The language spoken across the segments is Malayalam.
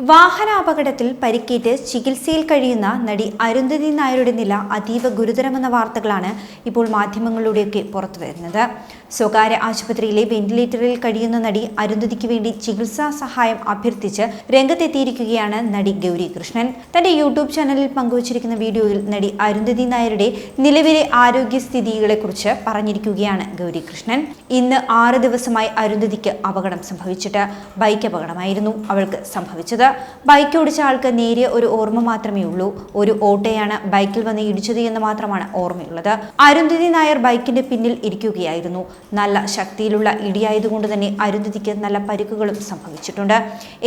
വാഹനാപകടത്തിൽ പരിക്കേറ്റ് ചികിത്സയിൽ കഴിയുന്ന നടി അരുന്ധതി നായരുടെ നില അതീവ ഗുരുതരമെന്ന വാർത്തകളാണ് ഇപ്പോൾ മാധ്യമങ്ങളിലൂടെയൊക്കെ പുറത്തുവരുന്നത് സ്വകാര്യ ആശുപത്രിയിലെ വെന്റിലേറ്ററിൽ കഴിയുന്ന നടി അരുന്ധതിക്ക് വേണ്ടി ചികിത്സാ സഹായം അഭ്യർത്ഥിച്ച് രംഗത്തെത്തിയിരിക്കുകയാണ് നടി ഗൗരി കൃഷ്ണൻ. തന്റെ യൂട്യൂബ് ചാനലിൽ പങ്കുവച്ചിരിക്കുന്ന വീഡിയോയിൽ നടി അരുന്ധതി നായരുടെ നിലവിലെ ആരോഗ്യസ്ഥിതികളെക്കുറിച്ച് പറഞ്ഞിരിക്കുകയാണ് ഗൗരി കൃഷ്ണൻ. ഇന്ന് ആറ് ദിവസമായി അരുന്ധതിക്ക് അപകടം സംഭവിച്ചിട്ട് ബൈക്ക് അപകടമായിരുന്നു അവൾക്ക് സംഭവിച്ചത്. ബൈക്ക് ഓടിച്ച ആൾക്ക് നേരിയ ഒരു ഓർമ്മ മാത്രമേ ഉള്ളൂ. ഒരു ഓട്ടയാണ് ബൈക്കിൽ വന്ന് ഇടിച്ചത് എന്ന് മാത്രമാണ് ഓർമ്മയുള്ളത്. അരുന്ധതി നായർ ബൈക്കിന്റെ പിന്നിൽ ഇരിക്കുകയായിരുന്നു. നല്ല ശക്തിയിലുള്ള ഇടിയായതുകൊണ്ട് തന്നെ അരുന്ധതിക്ക് നല്ല പരിക്കുകളും സംഭവിച്ചിട്ടുണ്ട്.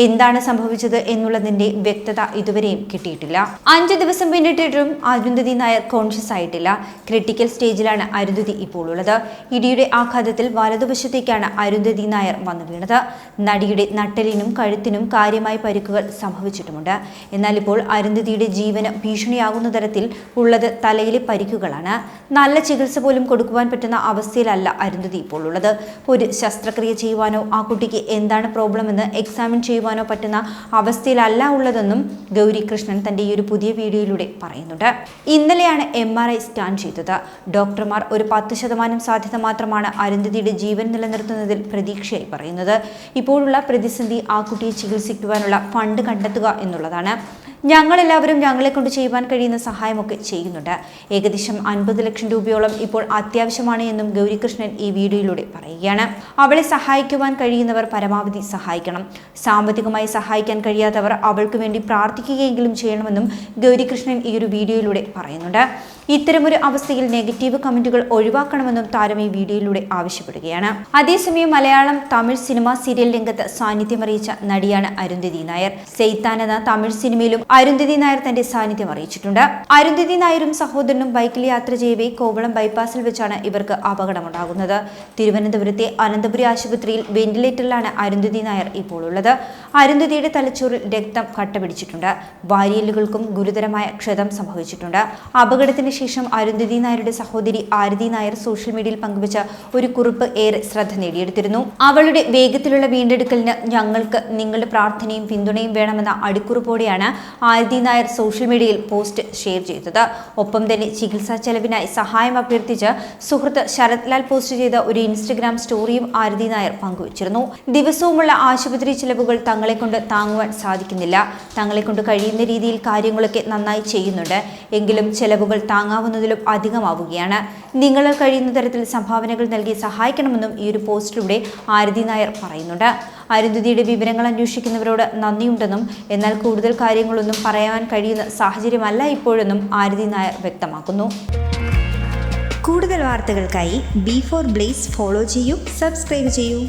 എന്താണ് സംഭവിച്ചത് എന്നുള്ളതിന്റെ വ്യക്തത ഇതുവരെയും കിട്ടിയിട്ടില്ല. അഞ്ച് ദിവസം പിന്നിട്ടിട്ടും അരുന്ധതി നായർ കോൺഷ്യസ് ആയിട്ടില്ല. ക്രിട്ടിക്കൽ സ്റ്റേജിലാണ് അരുന്ധതി ഇപ്പോൾ ഉള്ളത്. ഇടിയുടെ ആഘാതത്തിൽ വലതുവശത്തേക്കാണ് അരുന്ധതി നായർ വന്നു വീണത്. നടിയുടെ നട്ടലിനും കഴുത്തിനും കാര്യമായ പരിക്കുകൾ സംഭവിച്ചിട്ടുമുണ്ട്. എന്നാൽ ഇപ്പോൾ അരുന്ധതിയുടെ ജീവന് ഭീഷണിയാകുന്ന തരത്തിൽ ഉള്ളത് തലയിലെ പരിക്കുകളാണ്. നല്ല ചികിത്സ പോലും കൊടുക്കുവാൻ പറ്റുന്ന അവസ്ഥയിലല്ല അരുന്ധതി ഇപ്പോൾ ഉള്ളത്. ഒരു ശസ്ത്രക്രിയ ചെയ്യുവാനോ ആ കുട്ടിക്ക് എന്താണ് പ്രോബ്ലം എന്ന് എക്സാമിൻ ചെയ്യുവാനോ പറ്റുന്ന അവസ്ഥയിലല്ല ഉള്ളതെന്നും ഗൗരി കൃഷ്ണൻ തന്റെ ഈ ഒരു പുതിയ വീഡിയോയിലൂടെ പറയുന്നുണ്ട്. ഇന്നലെയാണ് എം ആർ ഐ സ്കാൻ ചെയ്തത്. ഡോക്ടർമാർ ഒരു പത്ത് ശതമാനം സാധ്യത മാത്രമാണ് അരുന്ധതിയുടെ ജീവൻ നിലനിർത്തുന്നതിൽ പ്രതീക്ഷയായി പറയുന്നത്. ഇപ്പോഴുള്ള പ്രതിസന്ധി ആ കുട്ടിയെ ചികിത്സിക്കുവാനുള്ള ഫണ്ട് കണ്ടെത്തുക എന്നുള്ളതാണ്. ഞങ്ങളെല്ലാവരും ഞങ്ങളെ കൊണ്ട് ചെയ്യുവാൻ കഴിയുന്ന സഹായമൊക്കെ ചെയ്യുന്നുണ്ട്. ഏകദേശം അൻപത് ലക്ഷം രൂപയോളം ഇപ്പോൾ അത്യാവശ്യമാണ് എന്നും ഗൗരികൃഷ്ണൻ ഈ വീഡിയോയിലൂടെ പറയുകയാണ്. അവളെ സഹായിക്കുവാൻ കഴിയുന്നവർ പരമാവധി സഹായിക്കണം. സാമ്പത്തികമായി സഹായിക്കാൻ കഴിയാത്തവർ അവൾക്ക് വേണ്ടി പ്രാർത്ഥിക്കുകയെങ്കിലും ചെയ്യണമെന്നും ഗൗരികൃഷ്ണൻ ഈ ഒരു വീഡിയോയിലൂടെ പറയുന്നുണ്ട്. ഇത്തരമൊരു അവസ്ഥയിൽ നെഗറ്റീവ് കമന്റുകൾ ഒഴിവാക്കണമെന്നും താരം ഈ വീഡിയോയിലൂടെ ആവശ്യപ്പെടുകയാണ്. അതേസമയം മലയാളം തമിഴ് സിനിമ സീരിയൽ രംഗത്ത് സാന്നിധ്യം അറിയിച്ച നടിയാണ് അരുന്ധതി നായർ. സെയ്ത്താൻ എന്ന തമിഴ് സിനിമയിലും അരുന്ധതി നായർ തന്റെ സാന്നിധ്യം അറിയിച്ചിട്ടുണ്ട്. അരുന്ധതി നായരും സഹോദരനും ബൈക്കിൽ യാത്ര ചെയ്യവേ കോവളം ബൈപ്പാസിൽ വെച്ചാണ് ഇവർക്ക് അപകടമുണ്ടാകുന്നത്. തിരുവനന്തപുരത്തെ അനന്തപുരി ആശുപത്രിയിൽ വെന്റിലേറ്ററിലാണ് അരുന്ധതി നായർ ഇപ്പോൾ ഉള്ളത്. അരുന്ധതിയുടെ തലച്ചോറിൽ രക്തം കട്ടപിടിച്ചിട്ടുണ്ട്. വാരിയലുകൾക്കും ഗുരുതരമായ ക്ഷതം സംഭവിച്ചിട്ടുണ്ട്. അപകടത്തിന് ശേഷം അരുന്ധതി നായരുടെ സഹോദരി ആരതി നായർ സോഷ്യൽ മീഡിയയിൽ പങ്കുവച്ച ഒരു കുറിപ്പ് ഏറെ ശ്രദ്ധ നേടിയെടുത്തിരുന്നു. അവളുടെ വേഗത്തിലുള്ള വീണ്ടെടുക്കലിന് ഞങ്ങൾക്ക് നിങ്ങളുടെ പ്രാർത്ഥനയും പിന്തുണയും വേണമെന്ന അടിക്കുറിപ്പോടെയാണ് ആരതി നായർ സോഷ്യൽ മീഡിയയിൽ പോസ്റ്റ് ഷെയർ ചെയ്തത്. ഒപ്പം തന്നെ ചികിത്സാ ചെലവിനായി സഹായം അഭ്യർത്ഥിച്ച് സുഹൃത്ത് ശരത് ലാൽ പോസ്റ്റ് ചെയ്ത ഒരു ഇൻസ്റ്റഗ്രാം സ്റ്റോറിയും ആരതി നായർ പങ്കുവച്ചിരുന്നു. ദിവസവുമുള്ള ആശുപത്രി ചെലവുകൾ തങ്ങളെ കൊണ്ട് താങ്ങുവാൻ സാധിക്കുന്നില്ല. തങ്ങളെ കൊണ്ട് കഴിയുന്ന രീതിയിൽ കാര്യങ്ങളൊക്കെ നന്നായി ചെയ്യുന്നുണ്ട്. എങ്കിലും ചെലവുകൾ താങ്ങാവുന്നതിലും അധികമാവുകയാണ്. നിങ്ങൾ കഴിയുന്ന തരത്തിൽ സംഭാവനകൾ നൽകി സഹായിക്കണമെന്നും ഈ ഒരു പോസ്റ്റിലൂടെ ആരതി നായർ പറയുന്നുണ്ട്. അരുന്ധതിയുടെ വിവരങ്ങൾ അന്വേഷിക്കുന്നവരോട് നന്ദിയുണ്ടെന്നും എന്നാൽ കൂടുതൽ കാര്യങ്ങളൊന്നും പറയാൻ കഴിയുന്ന സാഹചര്യമല്ല ഇപ്പോഴെന്നും ആരതി നായർ വ്യക്തമാക്കുന്നു. കൂടുതൽ വാർത്തകൾക്കായി ബി ഫോർ ബ്ലേസ് ഫോളോ ചെയ്യൂ സബ്സ്ക്രൈബ് ചെയ്യൂ.